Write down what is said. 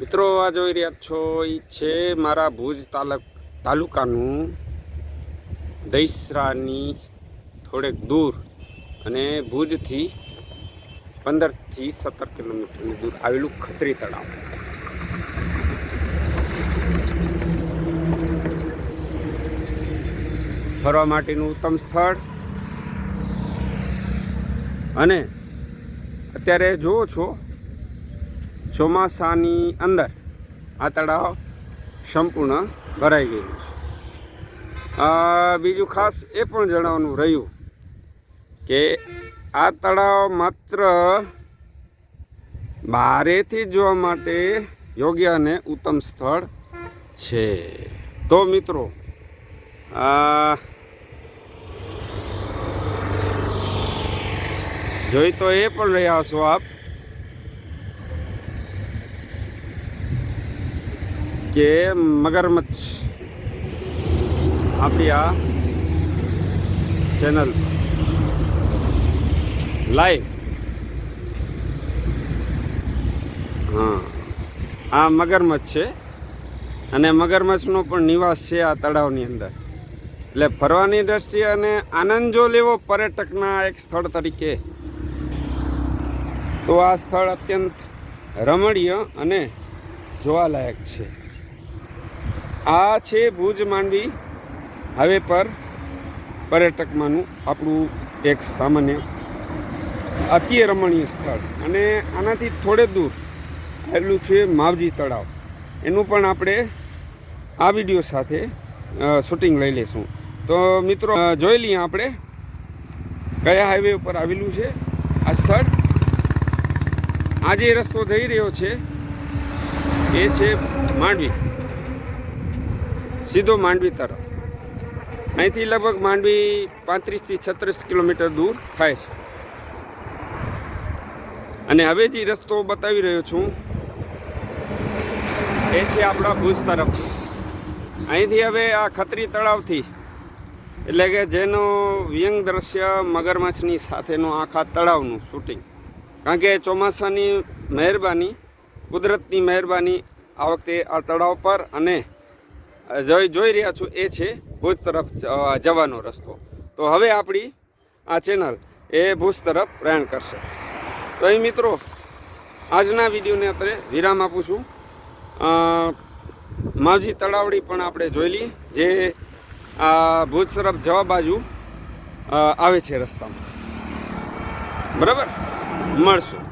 મિત્રો, આ જોઈ રહ્યા છો એ છે મારા ભુજ તાલુક, તાલુકાનું દૈસરાની થોડેક દૂર અને ભુજથી પંદરથી સત્તર કિલોમીટરની દૂર આવેલું ખત્રી તળાવ. ફરવા માટેનું ઉત્તમ સ્થળ. અને અત્યારે જુઓ છો ચોમાસાની અંદર આ તળાવ સંપૂર્ણ ભરાઈ ગયું છે. બીજું ખાસ એ પણ જણાવવાનું રહ્યું કે આ તળાવ માત્ર બારેથી જોવા માટે યોગ્ય અને ઉત્તમ સ્થળ છે. તો મિત્રો જોઈ તો એ પણ રહ્યા છો આપ કે મગરમચ્છ. આપણી આ ચેનલ લાઈવ હા. આ મગરમચ્છ છે. અને મગરમચ્છનો પણ નિવાસ છે આ તળાવની અંદર. એટલે ફરવાની દ્રષ્ટિએ અને આનંદ જો લેવો પર્યટકના એક સ્થળ તરીકે. તો આ સ્થળ અત્યંત રમણીય અને જોવાલાયક છે. આ છે ભુજ માંડવી હાઈવે પર પર્યટકમાંનું આપણું એક સામાન્ય, અતિ રમણીય સ્થળ. અને આનાથી થોડે દૂર આવેલું છે માવજી તળાવ. એનું પણ આપણે આ વીડિયો સાથે શૂટિંગ લઈ લઈશું. તો મિત્રો જોઈ લઈએ આપણે કયા હાઈવે ઉપર આવેલું છે આ સ્થળ. આ જે રસ્તો જઈ રહ્યો છે, એ છે માંડવી. સીધો માંડવી તરફ. અહીંથી લગભગ માંડવી પાંત્રીસથી છત્રીસ કિલોમીટર દૂર થાય છે. અને હવે જે રસ્તો બતાવી રહ્યો છું, એ છે આપણા ભુજ તરફ. અહીંથી હવે આ ખત્રી તળાવથી, એટલે કે જેનો વ્યંગ દ્રશ્ય મગરમચ્છની સાથેનું આખા તળાવનું શૂટિંગ કારણ કે ચોમાસાની મહેરબાની, કુદરતની મહેરબાની આ વખતે આ તળાવ પર અને જોઈ જોઈ રહ્યા છું એ છે ભુજ તરફ જવાનો રસ્તો. તો હવે આપણી આ ચેનલ એ ભુજ તરફ પ્રયાણ કરશે. તો એ મિત્રો, આજના વિડીયોને અત્રે વિરામ આપું છું. માવજી તળાવડી પણ આપણે જોઈ લઈએ, જે આ ભુજ તરફ જવા બાજુ આવે છે રસ્તામાં. બરાબર? મળશું.